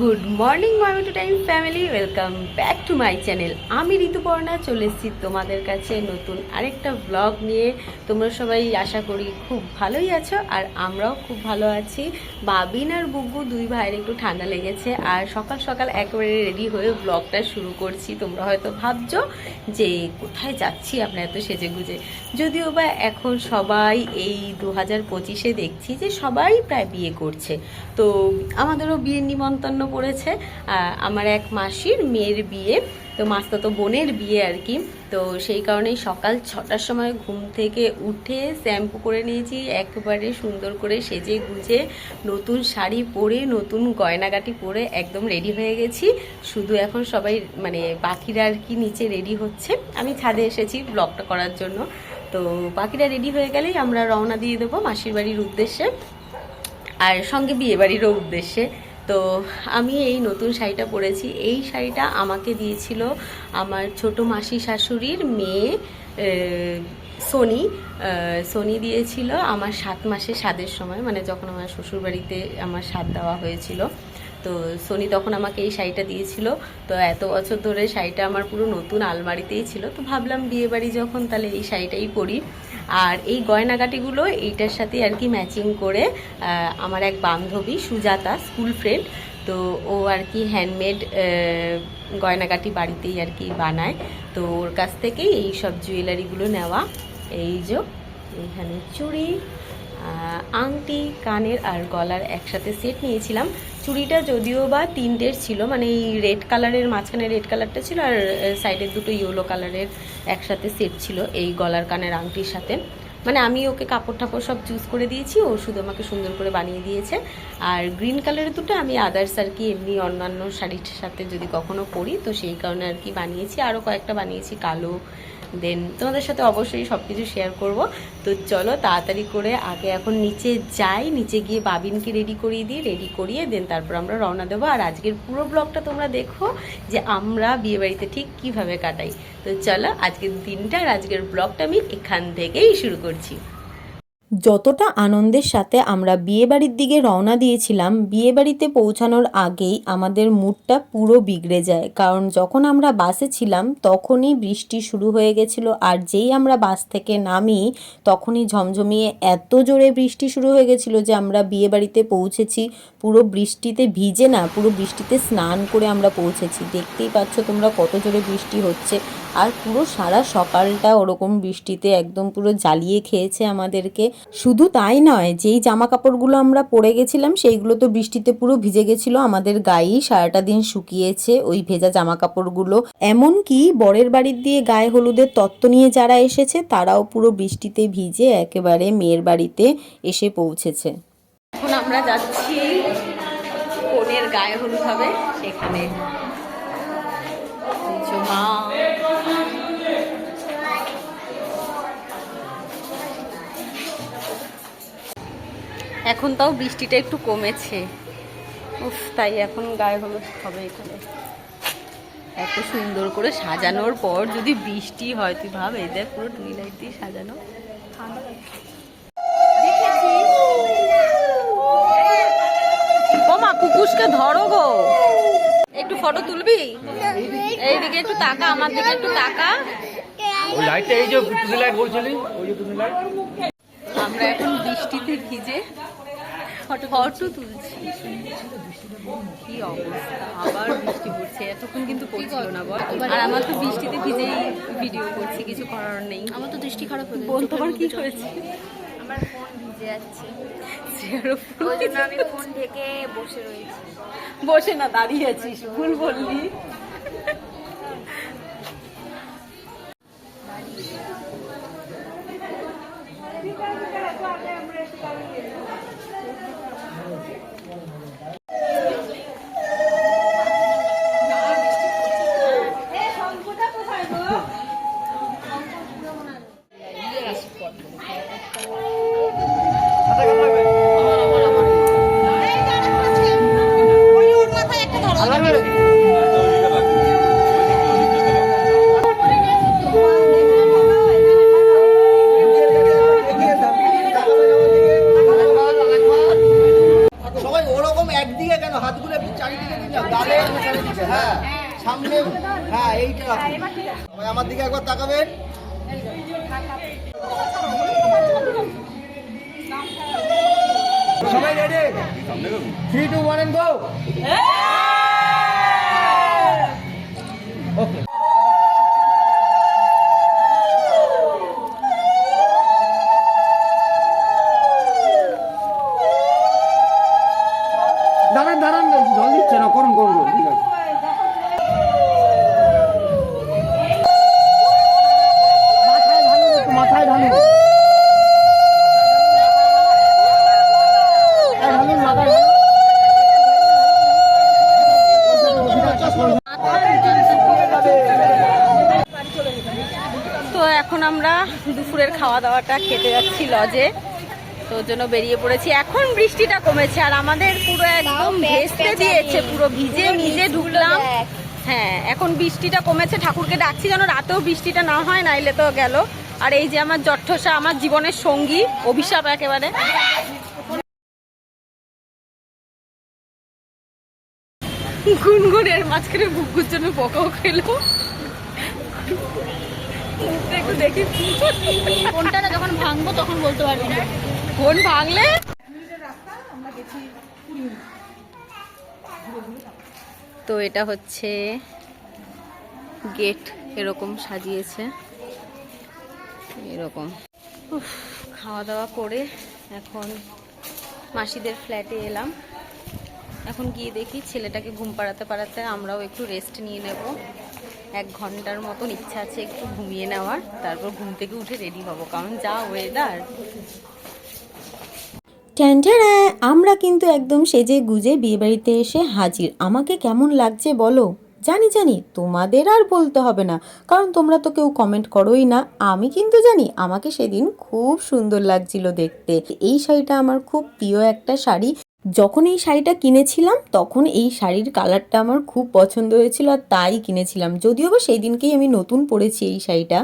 Good morning মামি two time family welcome back to my channel আমি ঋতুপর্ণা, চলে এসেছি তোমাদের কাছে নতুন আরেকটা ব্লগ নিয়ে। তোমরা সবাই আশা করি খুব ভালোই আছো আর আমরাও খুব ভালো আছি। বাবিন আর বুব্বু দুই ভাইয়ের একটু ঠান্ডা লেগেছে আর সকাল সকাল একেবারে রেডি হয়ে ব্লগটা শুরু করছি। তোমরা হয়তো ভাবছ যে কোথায় যাচ্ছি আমরা এত সেজে গুজে যদিও বা এখন সবাই এই দু হাজার পঁচিশে দেখছি যে সবাই প্রায় বিয়ে করছে। তো আমাদেরও বিয়ের নিমন্ত্রণ পড়েছে। আমার এক মাসির মেয়ের বিয়ে। তো মাস্তাতো বোনের বিয়ে আর কি। তো সেই কারণেই সকাল ছটার সময় ঘুম থেকে উঠে শ্যাম্পু করে নিয়েছি, একেবারে সুন্দর করে সেজে গুজে নতুন শাড়ি পরে, নতুন গয়নাগাটি পরে একদম রেডি হয়ে গেছি। শুধু এখন সবাই মানে বাকিরা আর কি নিচে রেডি হচ্ছে। আমি ছাদে এসেছি ব্লগটা করার জন্য। তো বাকিরা রেডি হয়ে গেলেই আমরা রওনা দিয়ে দেবো মাসির বাড়ির উদ্দেশ্যে। আর সঙ্গে বিয়ে বাড়িরও উদ্দেশ্যে। তো আমি এই নতুন শাড়িটা পরেছি। এই শাড়িটা আমাকে দিয়েছিল আমার ছোট মাসি শাশুড়ির মেয়ে সোনি। সোনি দিয়েছিল আমার সাত মাসে স্বাদের সময় মানে যখন আমার শ্বশুরবাড়িতে আমার স্বাদ দেওয়া হয়েছিল। তো সোনি তখন আমাকে এই শাড়িটা দিয়েছিল। তো এত বছর ধরে শাড়িটা আমার পুরো নতুন আলমারিতেই ছিল। তো ভাবলাম বিয়েবাড়ি যখন তাহলে এই শাড়িটাই পরি। আর এই গয়নাগাটিগুলো এইটার সাথে আর কি ম্যাচিং করে আমার এক বান্ধবী সুজাতা স্কুল ফ্রেন্ড তো ও আর কি হ্যান্ডমেড গয়নাগাটি বাড়িতেই আর কি বানায়। তো ওর কাছ থেকেই এই সব জুয়েলারিগুলো নেওয়া। এই যে এইখানে চুড়ি। আংটি, কানের আর গলার একসাথে সেট নিয়েছিলাম। চুড়িটা যদিও বা তিনটের ছিল মানে এই রেড কালারের মাঝখানে রেড কালারটা ছিল আর সাইডের দুটো ইয়েলো কালারের একসাথে সেট ছিল এই গলার কানের আংটির সাথে। মানে আমি ওকে কাপড় টাপড় সব চুজ করে দিয়েছি, ও শুধু আমাকে সুন্দর করে বানিয়ে দিয়েছে। আর গ্রিন কালারের দুটো আমি আদার্স আর কি, এমনি অন্যান্য শাড়ির সাথে যদি কখনো পরি, তো সেই কারণে আর কি বানিয়েছি। আরও কয়েকটা বানিয়েছি, কালো দেন তোমাদের সাথে অবশ্যই সব কিছু শেয়ার করব। তো চলো তাড়াতাড়ি করে আগে এখন নিচে যাই, নিচে গিয়ে বাবিনকে রেডি করিয়ে দিই রেডি করিয়ে দেন তারপর আমরা রওনা দেবো। আর আজকের পুরো ব্লগটা তোমরা দেখো যে আমরা বিয়েবাড়িতে ঠিক কীভাবে কাটাই। তো চলো আজকের দিনটা আর আজকের ব্লগটা আমি এখান থেকেই শুরু করছি। যতটা আনন্দের সাথে আমরা বিয়েবাড়ির দিকে রওনা দিয়েছিলাম, বিয়েবাড়িতে পৌঁছানোর আগেই আমাদের মুডটা পুরো বিগড়ে যায়। কারণ যখন আমরা বাসে ছিলাম, তখনই বৃষ্টি শুরু হয়ে গেছিল আর যেই আমরা বাস থেকে নামি, তখনই ঝমঝমিয়ে এত জোরে বৃষ্টি শুরু হয়ে গেছিল যে আমরা বিয়েবাড়িতে পৌঁছেছি। পুরো বৃষ্টিতে ভিজে না, পুরো বৃষ্টিতে স্নান করে আমরা পৌঁছেছি। দেখতেই পাচ্ছ তোমরা কত জোরে বৃষ্টি হচ্ছে। আর পুরো সারা সকালটা ওরকম বৃষ্টিতে একদম পুরো জ্বালিয়ে খেয়েছে আমাদেরকে। শুধু তাই নয়, যেই জামা কাপড়গুলো আমরা পরে গেছিলাম, সেইগুলো তো বৃষ্টিতে পুরো ভিজে গেছিল। আমাদের গায়েই সারাটা দিন শুকিয়েছে ওই ভেজা জামা কাপড়গুলো এমনকি বরের বাড়ির দিয়ে গায়ে হলুদের তত্ত্ব নিয়ে যারা এসেছে, তারাও পুরো বৃষ্টিতে ভিজে একেবারে মেয়ের বাড়িতে এসে পৌঁছেছে। এখন আমরা যাচ্ছি কনের গায়ে হলুদ হবে, সেখানে এখন তাও বৃষ্টিটা একটু কমেছে। উফ তাই এখন গায়ে হলুদ হবে এখানে। এত সুন্দর করে সাজানোর পর যদি বৃষ্টি হয় তুই ভাব এই দেখ পুরো টুই লাইট দিয়ে সাজানো। ও মা কুকুশকে ধরো গো। একটু ফটো তুলবি? এইদিকে একটু তাকা আমার দিকে একটু তাকা। ওই লাইটটা এই যে টুনি লাইট বলছিলি ওই যে টুনি লাইট আমরা এখন বৃষ্টিতে ভিজে ফটো তুলছি। কি অবস্থা? আবার বৃষ্টি পড়ছে। এতক্ষণ কিন্তু পড়ছিল না বল? আর আমার তো বৃষ্টিতে ভিজেই ভিডিও করছি কিছু করার নেই। আমার তো দৃষ্টি খারাপ হয়ে বোন তোমার কি হয়েছে? আমার ফোন ভিজে যাচ্ছে। আমি ফোন ঢেকে বসে রয়েছি। বসে না দাঁড়িয়ে আছিস ভুল বললি। আমরা three two one and go okay খাওয়া খেতে যাচ্ছি লজে। তো জন্য বেরিয়ে পড়েছি। এখন বৃষ্টিটা কমেছে আর আমাদের পুরো একদম ভেস্তে দিয়েছে পুরো ভিজে ভিজে ঢুকলাম। হ্যাঁ এখন বৃষ্টিটা কমেছে। ঠাকুরকে ডাকছি যেন রাতেও বৃষ্টিটা না হয় নাইলে তো গেল। আর এই যে আমার জঠ্ঠসা আমার জীবনের সঙ্গী অভিশাপ একেবারে। গুনগুনের মাঝখানে বুকুর জন্য বকাও খেলো। একটু দেখি। ফোনটা যখন ভাঙবো তখন বলতে পারবি না। ফোন ভাঙলে? তো এটা হচ্ছে গেট এরকম সাজিয়েছে। এরকম। উফ, খাওয়া দাওয়া করে এখন মাসিদের ফ্ল্যাটে এলাম। এখন গিয়ে দেখি ছেলেটাকে ঘুম পাড়াতে পাড়াতে আমরাও একটু রেস্ট নিয়ে নেব। এক ঘণ্টার মতন ইচ্ছা আছে একটু ঘুমিয়ে নেওয়ার। তারপর ঘুম থেকে উঠে রেডি হব, কারণ যা ওয়েদার আমরা কিন্তু একদম সেজে গুজে বিয়েবাড়িতে এসে হাজির। আমাকে কেমন লাগছে বলো? জানি জানি, তোমাদের আর বলতে হবে না, কারণ তোমরা তো কেউ কমেন্ট করোই না। আমি কিন্তু জানি, আমাকে সেদিন খুব সুন্দর লাগছিল দেখতে। এই শাড়িটা আমার খুব প্রিয় একটা শাড়ি যখন এই শাড়িটা কিনেছিলাম, তখন এই শাড়ির কালারটা আমার খুব পছন্দ হয়েছিল আর তাই কিনেছিলাম। যদিও বা সেই দিনকেই আমি নতুন পরেছি এই শাড়িটা।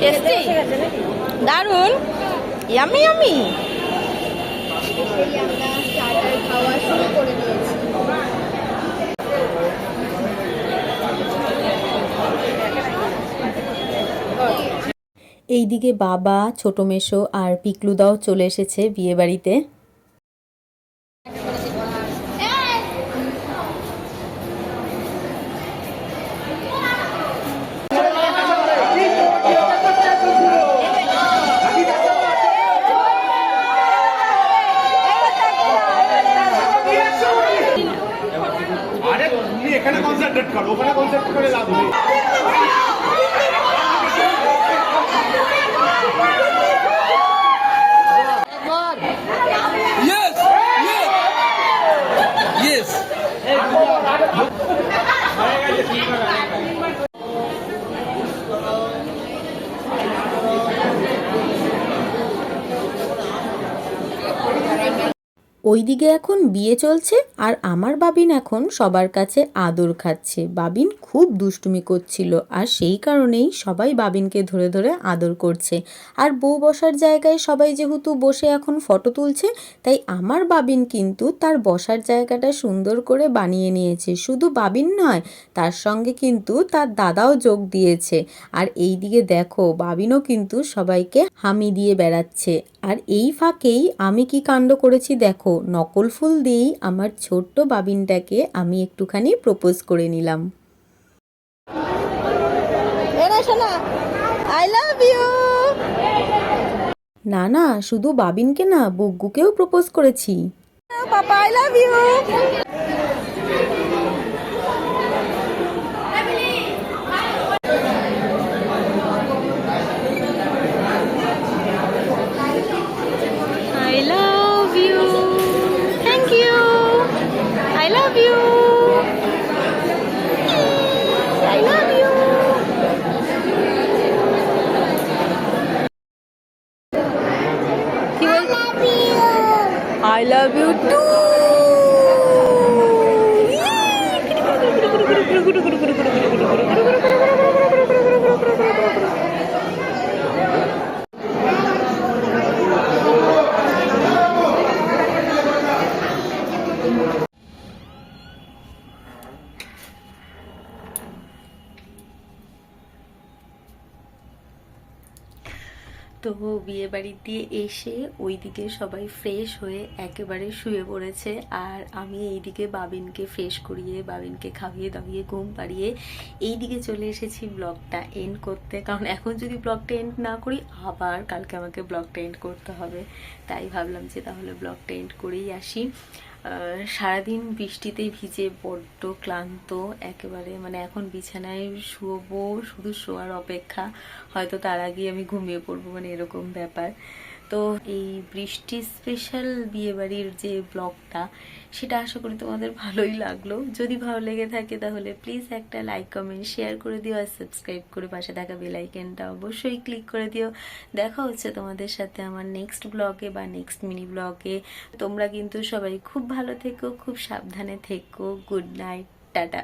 টেস্টি দারুণ ইয়ামি ইয়ামি এইদিকে বাবা ছোট মেশো আর পিকলুদাও চলে এসেছে বিয়ে বাড়িতে আরে তুমি এখানে কনসেন্ট্রেট করো ওখানে কনসেন্ট্রেট করে লাভ নেই ওইদিকে এখন বিয়ে চলছে আর আমার বাবিন এখন সবার কাছে আদর খাচ্ছে। বাবিন খুব দুষ্টুমি করছিল আর সেই কারণেই সবাই বাবিনকে ধরে ধরে আদর করছে। আর বউ বসার জায়গায় সবাই যেহেতু বসে এখন ফটো তুলছে, তাই আমার বাবিন কিন্তু তার বসার জায়গাটা সুন্দর করে বানিয়ে নিয়েছে। শুধু বাবিন নয়, তার সঙ্গে কিন্তু তার দাদাও যোগ দিয়েছে। আর এই দিকে দেখো, বাবিনও কিন্তু সবাইকে হামি দিয়ে বেড়াচ্ছে। আর এই ফাঁকেই আমি কি কাণ্ড করেছি দেখো। নকল ফুল দিয়েই আমার ছোট্ট বাবিনটাকে আমি একটুখানি প্রপোজ করে নিলাম। আই লাভ ইউ না না শুধু বাবিনকে না বুগ্গুকেও প্রপোজ করেছি। পাপা আই লাভ ইউ কি বল আই লাভ ইউ টু তো বিয়ে দিয়ে এসে ওইদিকে সবাই ফ্রেশ হয়ে একেবারে শুয়ে পড়েছে। আর আমি এইদিকে বাবিনকে ফ্রেশ করিয়ে, বাবিনকে খাইয়ে দাইয়ে, ঘুম পাড়িয়ে এইদিকে চলে এসেছি ব্লগটা এন্ড করতে। কারণ এখন যদি ব্লগটা এন্ড না করি, আবার কালকে আমাকে ব্লগটা এন্ড করতে হবে। তাই ভাবলাম যে তাহলে ব্লগটা এন্ড করেই আসি। সারাদিন বৃষ্টিতে ভিজে বড্ড ক্লান্ত, একেবারে মানে এখন বিছানায় শুয়োবো শুধু শোয়ার অপেক্ষা। হয়তো তার আগে আমি ঘুমিয়ে পড়ব মানে এরকম ব্যাপার। তো এই বৃষ্টি স্পেশাল বিয়েবাড়ির যে ব্লগটা সেটা আশা করি তোমাদের ভালোই লাগল। যদি ভালো লেগে থাকে তাহলে প্লিজ একটা লাইক কমেন্ট শেয়ার করে দিও আর সাবস্ক্রাইব করে পাশে থাকা বেল আইকনটা অবশ্যই ক্লিক করে দিও। দেখা হচ্ছে তোমাদের সাথে আমার নেক্সট ব্লগে বা নেক্সট মিনি ব্লগে তোমরা কিন্তু সবাই খুব ভালো থেকো, খুব সাবধানে থেকো। Good night tata.